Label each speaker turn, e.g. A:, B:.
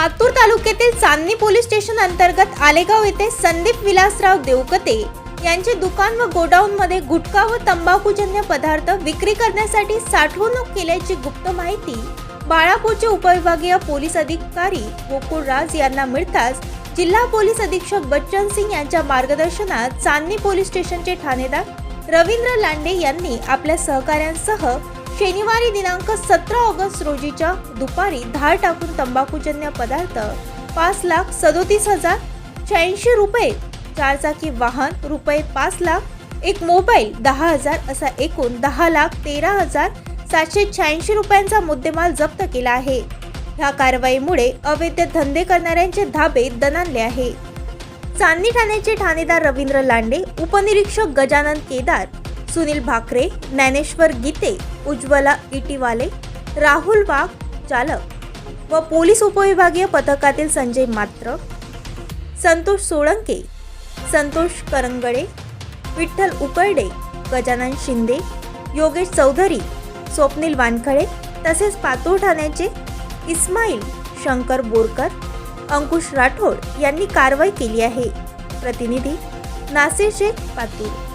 A: पातूर तालुक्यातील चांदणी police station अंतर्गत आलेगाव येथे संदीप विलासराव देवकते यांचे दुकान व गोडाऊनमध्ये गुटखा व तंबाखूजन्य पदार्थ विक्री करण्यासाठी साठवणूक केल्याची गुप्त माहिती बाळापूरचे उपविभागीय पोलीस अधिकारी गोकुळ राज यांना मिळताच जिल्हा पोलीस अधीक्षक बच्चन सिंग यांच्या मार्गदर्शनात चांदणी पोलीस स्टेशनचे ठाणेदार रवींद्र लांडे यांनी आपल्या सहकाऱ्यांसह शनिवारी दिनांक सतरा ऑगस्ट रोजीच्या दुपारी धाड टाकून तंबाखूजन्य पदार्थ पाच लाख सदोतीस हजार शहाऐंशी रुपये चारचाकी वाहन रुपये पाच लाख एक मोबाईल दहा हजार असा एकूण दहा लाख तेरा हजार सातशे शहाऐंशी रुपयांचा मुद्देमाल जप्त केला आहे. ह्या कारवाईमुळे अवैध धंदे करणाऱ्यांचे धाबे दणाणले आहे. चांदणी ठाण्याचे ठाणेदार रवींद्र लांडे उपनिरीक्षक गजानन केदार सुनील भाकरे ज्ञानेश्वर गीते उज्ज्वला इटीवाले राहुल वाघ चालक व पोलीस उपविभागीय पथकातील संजय मात्र संतोष सोळंके संतोष करंगळे विठ्ठल उकरडे गजानन शिंदे योगेश चौधरी स्वप्नील वानखळे तसेच पातूर ठाण्याचे इस्माईल शंकर बोरकर अंकुश राठोड यांनी कारवाई केली आहे. प्रतिनिधी नासिर शेख पातूर.